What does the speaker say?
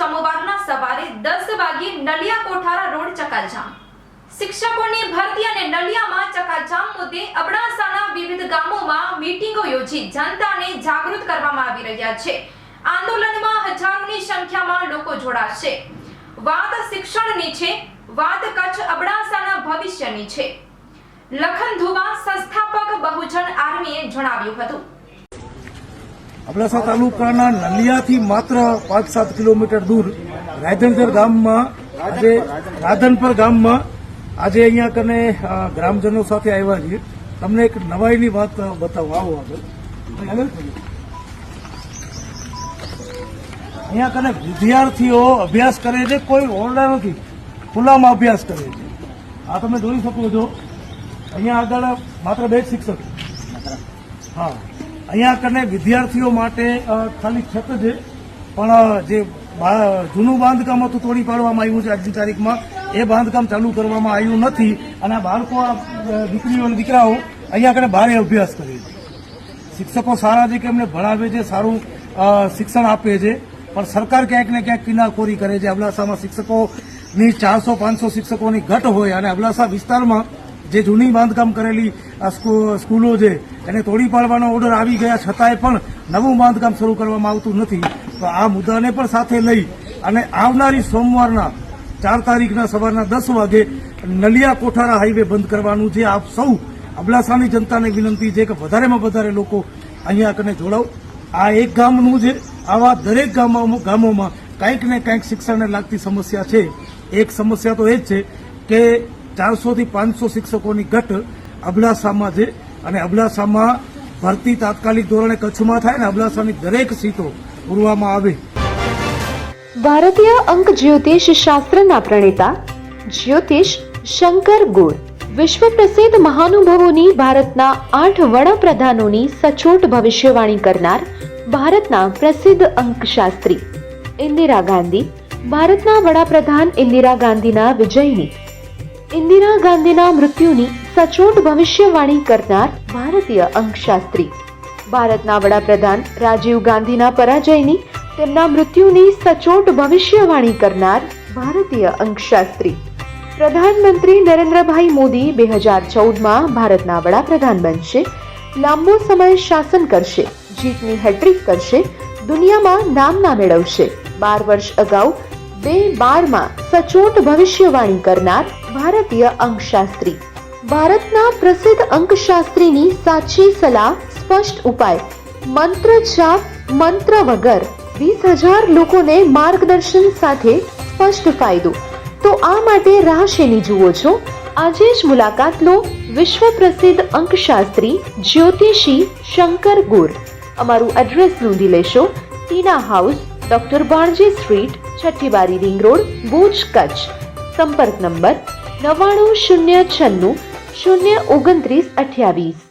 સોમવારના સવારે દસ વાગે નલિયા કોઠારા રોડ ચકાજામ શિક્ષકોની ભરતી અને નલિયામાં ચકાજામ મુદ્દે અબડાસાના વિવિધ ગામોમાં મીટિંગો યોજી જનતાને જાગૃત કરવામાં આવી રહ્યા છે. આંદોલનમાં હજારોની સંખ્યામાં લોકો જોડાશે. વાત શિક્ષણની છે, વાત કચ્છ અબડાસાના ભવિષ્યની છે. લખન ધુવા સંસ્થાપક બહુજન આર્મીએ જણાવ્યું હતું. અબડાસા તાલુકાના નલિયાથી માત્ર પાંચ સાત કિલોમીટર દૂર રાયધનસર ગામમાં આજે રાધનપર ગામમાં આજે અહીંયા કને ગ્રામજનો સાથે આવ્યા છીએ. તમને એક નવાઈની વાત બતાવો, આવો આગળ. અહીંયા કને વિદ્યાર્થીઓ અભ્યાસ કરે છે, કોઈ ઓરડા નથી. ખુલ્લામાં અભ્યાસ કરે છે. આ તમે જોઈ શકો છો. અહીંયા આગળ માત્ર બે જ શિક્ષક. હા. અહીંયા કને વિદ્યાર્થીઓ માટે ખાલી છત છે. પણ જે જૂનું બાંધકામ હતું તોડી પાડવામાં આવ્યું છે આજની તારીખમાં. એ બાંધકામ ચાલુ કરવામાં આવ્યું નથી. અને આ બાળકો, આ દીકરીઓ દીકરાઓ અહીંયા કને ભારે અભ્યાસ કરે છે. શિક્ષકો સારા છે કે એમને ભણાવે છે, સારું શિક્ષણ આપે છે. પણ સરકાર ક્યાંક ને ક્યાંક કિનારખોરી કરે છે. અબડાસામાં શિક્ષકોની ચારસો, પાંચસો શિક્ષકોની ઘટ હોય અને અબડાસા વિસ્તારમાં જે જૂની બાંધકામ કરેલી સ્કૂલો છે, એને તોડી પાડવાનો ઓર્ડર આવી ગયા છતાંય પણ નવું બાંધકામ શરૂ કરવામાં આવતું નથી. તો આ મુદ્દાને પણ સાથે લઈ અને આવનારી સોમવારના ચાર તારીખના સવારના દસ વાગે નલિયા કોઠારા હાઈવે બંધ કરવાનું છે. આપ સૌ અબડાસાની જનતાને વિનંતી છે કે વધારેમાં વધારે લોકો અહીંયા કને જોડાવ આ એક ગામનું છે. આવા દરેક ગામોમાં કંઈક ને કંઈક શિક્ષણને લાગતી સમસ્યા છે. એક સમસ્યા તો એ જ છે કે ચારસો થી પાંચસો શિક્ષકોની ઘટ અબડાસામાં છે અને અબડાસામાં ભરતી તાત્કાલિક ધોરણે કચ્છમાં થાય ને અબડાસાની દરેક સીટો પૂરવામાં આવે. ભારતીય અંક જ્યોતિષ શાસ્ત્રના પ્રણેતા જ્યોતિષ શંકર ગોળ વિશ્વ પ્રસિદ્ધ મહાનુભાવોની ભારતના આઠ વડાપ્રધાનોની સચોટ ભવિષ્યવાણી કરનાર ભારતના પ્રસિદ્ધ અંકશાસ્ત્રી. ઇન્દિરા ગાંધી, ભારતના વડાપ્રધાન ઇન્દિરા ગાંધીના વિજયની ઇન્દિરા ગાંધીના મૃત્યુની સચોટ ભવિષ્યવાણી કરનાર ભારતીય અંકશાસ્ત્રી. ભારતના વડાપ્રધાન રાજીવ ગાંધીના પરાજયની તેમના મૃત્યુની સચોટ ભવિષ્યવાણી કરનાર ભારતીય અંકશાસ્ત્રી. પ્રધાનમંત્રી નરેન્દ્રભાઈ મોદી બે હજાર ચૌદમાં ભારતના વડાપ્રધાન બનશે, લાંબો સમય શાસન કરશે, જીતની હેટ્રિક કરશે, દુનિયામાં નામના મેળવશે. બાર વર્ષ અગાઉ બે બારમાં સચોટ ભવિષ્યવાણી કરનાર ભારતીય અંકશાસ્ત્રી. ભારતના પ્રસિદ્ધ અંકશાસ્ત્રીની સાચી સલાહ, સ્પષ્ટ ઉપાય, મંત્ર છાપ મંત્ર વગર વીસ હજાર લોકોને માર્ગદર્શન સાથે સ્પષ્ટ ફાયદો. તો આ માટે રાહ શેની જુઓ છો? આજે જ મુલાકાત લો વિશ્વ પ્રસિદ્ધ અંકશાસ્ત્રી જ્યોતિષી શંકર ગુર. અમારું એડ્રેસ નોંધી લેશો, Tina house doctor Banaji street Chhathibari ring road Bhuj Kutch સંપર્ક નંબર નવ્વાણું શૂન્ય છન્નું શૂન્ય ઓગણત્રીસ અઠ્યાવીસ